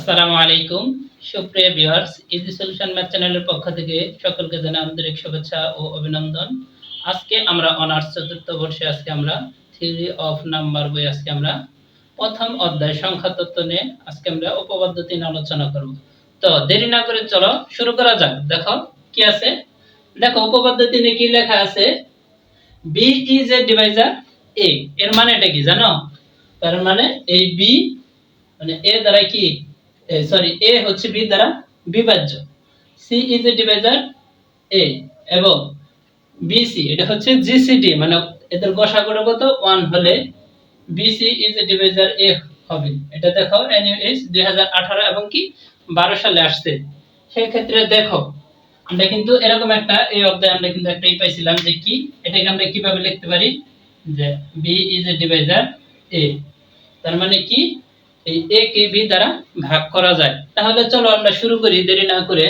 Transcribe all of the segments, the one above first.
আসসালামু আলাইকুম। সুপ্রিয় ভিউয়ার্স ইজি সলিউশন ম্যাথ চ্যানেলের পক্ষ থেকে সকলকে জানাই আন্তরিক শুভেচ্ছা ও অভিনন্দন। আজকে আমরা অনার্স চতুর্থ বর্ষে আজকে আমরা থিওরি অফ নাম্বার বই আজকে আমরা প্রথম অধ্যায় সংখ্যা তত্ত্ব নিয়ে আজকে আমরা উপপদ্ধতি নিয়ে আলোচনা করব। তো দেরি না করে চলো শুরু করা যাক। দেখো, কি আছে? দেখো উপপদ্ধতি নিয়ে কি লেখা আছে? B is a divisor A এর মানে এটা কি জানো? তার মানে এই বি মানে এ দ্বারা কি? সরি এ হচ্ছে বি দ্বারা বিভাজ্য। C is a divisor A এবং বিসি এটা হচ্ছে জিসিডি মানে এদের গসাগুলো কত ওয়ান হলে BC is a divisor A হবে। এটা দেখো এনইউএস দুই হাজার আঠারো এবং কি বারো সালে আসছে। সেই ক্ষেত্রে দেখো, আমরা কিন্তু এরকম একটা এই অধ্যায়ে আমরা কিন্তু একটা পাইছিলাম যে কি, এটাকে আমরা কীভাবে লিখতে পারি? যে B is a divisor A তার মানে কি? এই এ কে বি দ্বারা ভাগ করা যায়। তাহলে চলো আমরা শুরু করি, দেরি না করে।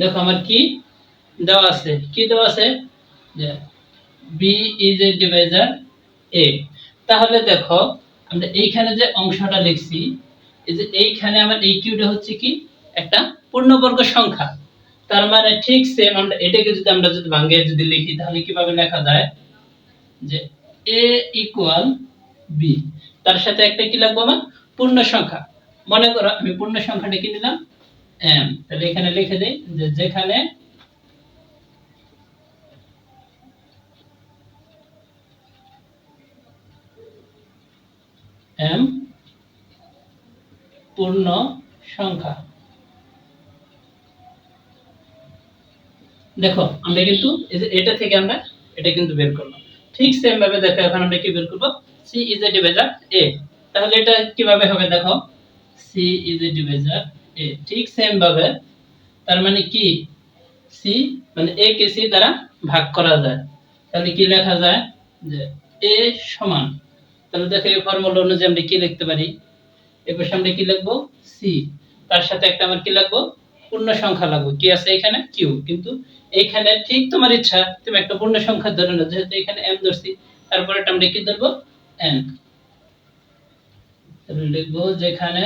দেখো আমার কি দেওয়া আছে? কি দেওয়া আছে? B is a divisor A তাহলে দেখো, আমরা এইখানে যে অংশটা লিখছি, এই যে এইখানে আমার এই কিউটা হচ্ছে কি? একটা পূর্ণবর্গ সংখ্যা। তার মানে ঠিক সেম আমরা এটাকে যদি আমরা যদি ভাঙিয়ে যদি লিখি, তাহলে কীভাবে লেখা যায়? যে a ইকুয়াল বি তার সাথে একটা কি লাগবে আমার? পূর্ণ সংখ্যা। মনে করো আমি পূর্ণ সংখ্যাটা কি নিলাম? M তাহলে এখানে লিখে দেই যে যেখানে m পূর্ণ সংখ্যা। দেখো, আমরা কিন্তু এটা থেকে আমরা এটা কিন্তু বের করলাম। ঠিক সেম ভাবে দেখো, এখন আমরা কি বের করব? C is a divisor A তাহলে এটা কীভাবে হবে দেখো? C is a divisor A ঠিক সেম ভাবে, তার মানে কি? সি মানে এ কে সি দ্বারা ভাগ করা যায়। তাহলে কি লেখা যায়? যে এ সমান। তাহলে দেখো, এই ফর্মুলা অনুযায়ী আমরা কি লিখতে পারি? এবার সামনে কি লিখব? সি তার সাথে একটা আমার কি লাগবো পূর্ণ সংখ্যা লাগবে। কি আছে এখানে? কিউ কিন্তু এইখানে ঠিক তোমার ইচ্ছা, তুমি একটা পূর্ণ সংখ্যা ধরে নাও, যেহেতু এখানে এম ধরছি, তারপরে আমরা কি ধরবো? এন লিখব যেখানে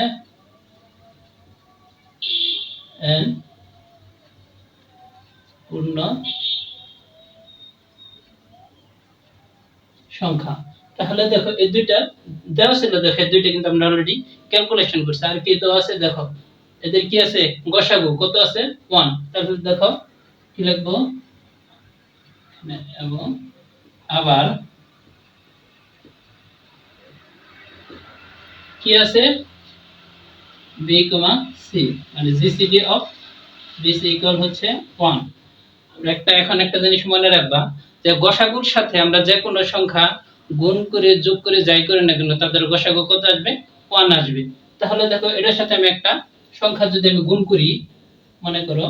এন পূর্ণ সংখ্যা। তাহলে দেখো, এই দুইটা দেওয়া ছিল দেখো দুইটা কিন্তু আমরা অলরেডি ক্যালকুলেশন করছি। আর কি দেওয়া আছে দেখো এদের কি আছে? গসাগু। কত আছে? ওয়ান তারপর দেখো, কি লিখব? এবং আবার কি আছে? বি কমা সি মানে জিসিডি অফ বিসি ইকুয়াল হচ্ছে ওয়ান একটা এখন একটা জিনিস মনে রাখবা, যে গসাগুর সাথে আমরা যে কোনো সংখ্যা গুণ করে, যোগ করে, যাই করে না কেন, তাদের গসাগু কত আসবে? ওয়ান আসবে। তাহলে দেখো, এটার সাথে আমি একটা সংখ্যা যদি আমি গুণ করি, মনে করো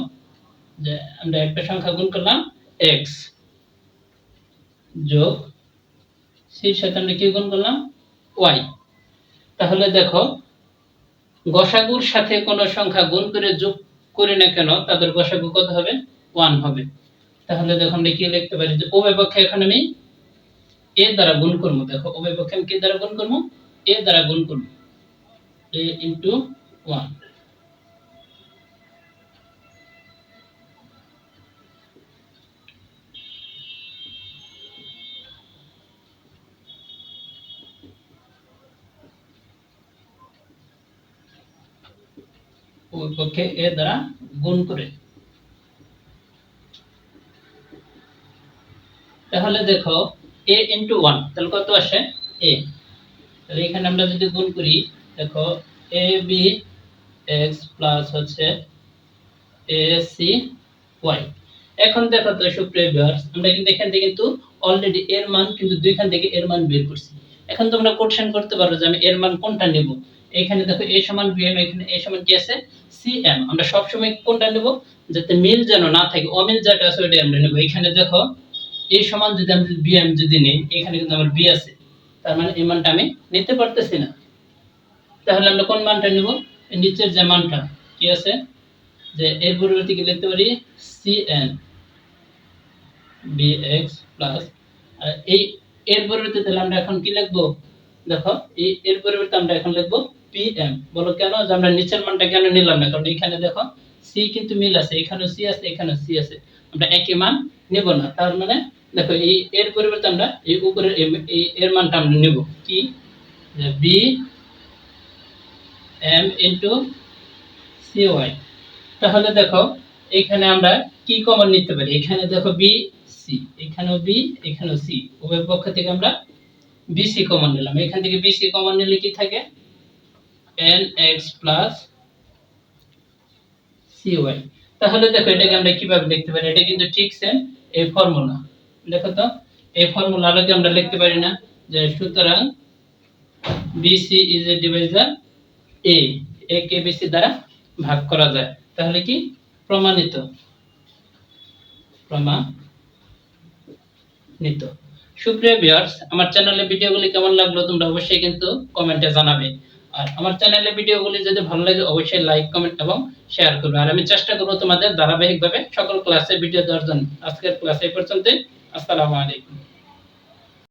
যে আমরা একটা সংখ্যা গুণ করলাম এক্স যোগ সির সাথে আমরা কি গুণ করলাম? ওয়াই তাহলে দেখো, গসাগুর সাথে কোনো সংখ্যা গুণ করে যোগ করি না কেন, তাদের গসাগু কত হবে? ওয়ান হবে। তাহলে দেখো আমরা কি লিখতে পারি যে উভয় পক্ষে এখন আমি এ দ্বারা গুণ করব। দেখো, উভয় পক্ষে আমি কি দ্বারা গুণ করব? এ দ্বারা গুণ করব। এ ইন্টু ওয়ান পক্ষে এ দ্বারা গুণ করে। তাহলে দেখো, এ ইন্টু ওয়ান তাহলে কত আসে? এ। তাহলে এখানে আমরা যদি গুণ করি, দেখো, এ বি এক্স প্লাস হচ্ছে এ সি ওয়াই। এখন দেখো তো সুপ্রিয় ভিউয়ার্স আমরা কিন্তু এখান থেকে কিন্তু অলরেডি এর মান কিন্তু দুইখান থেকে এর মান বের করছি। এখন তোমরা কোশ্চেন করতে পারো যে আমি এর মান কোনটা নেব? এখানে দেখো এ সমান বিএম এখানে এ সমান কি আছে। সিএম আমরা সব সময় কোনটা নেব? যাতে মিল যেন না থাকে, অমিল যেটা আছে ওইটা আমরা নেব। এখানে দেখো, এ সমান যদি আমি বিএম যদি নেই, এখানে কিন্তু আমার বি আছে। তার মানে এই মানটা আমি নিতে পারতেছি না। তাহলে আমরা কোন মানটা নেব? নিচের যে মানটা, কি আছে? যে এর পরিবর্তে কি লিখতে পারি? সিএন bx প্লাস এই এর পরিবর্তে তাহলে আমরা এখন কি লিখব? দেখো, এই এর পরিবর্তে আমরা এখন লিখব পিএম বলো কেন? যে আমরা নিচের মানটা কেন নিলাম না? কারণ এখানে দেখো সি কিন্তু মিল আছে। এখানেও সি আছে, এখানেও সি আছে। আমরা একই মান নেব না। তার মানে দেখো এই এর পরিবর্তে আমরা এই উপরের এর মানটা আমরা নেব। কি? B M into C Y তাহলে দেখো এখানে আমরা কি কমন নিতে পারি? এখানে দেখো বি সি এখানেও বি এখানেও সি উভয় পক্ষ থেকে আমরা বিসি কমন নিলাম। এখান থেকে বিসি কমন নিলে কি থাকে? এন এক্স প্লাস তাহলে দেখো, এটাকে আমরা কীভাবে লিখতে পারি? এটা কিন্তু ঠিক সেম এই ফর্মুলা দেখো তো, এই ফর্মুলা আলোকে আমরা লিখতে পারি না, যে সুতরাং BC is a divisor a A K BC দ্বারা ভাগ করা যায়। তাহলে কি? প্রমাণিত। প্রমাণিত। সুপ্রিয় ভিউয়ার্স আমার চ্যানেলে ভিডিওগুলি কেমন লাগল তোমরা অবশ্যই কিন্তু কমেন্টে জানাবে। আর আমার চ্যানেলের ভিডিওগুলি যদি ভালো লাগে, অবশ্যই লাইক কমেন্ট এবং শেয়ার করবে। আর আমি চেষ্টা করব তোমাদের ধারাবাহিকভাবে সকল ক্লাসে ভিডিও দেওয়ার জন্য। আজকের ক্লাস এই পর্যন্তই। আসসালামু আলাইকুম।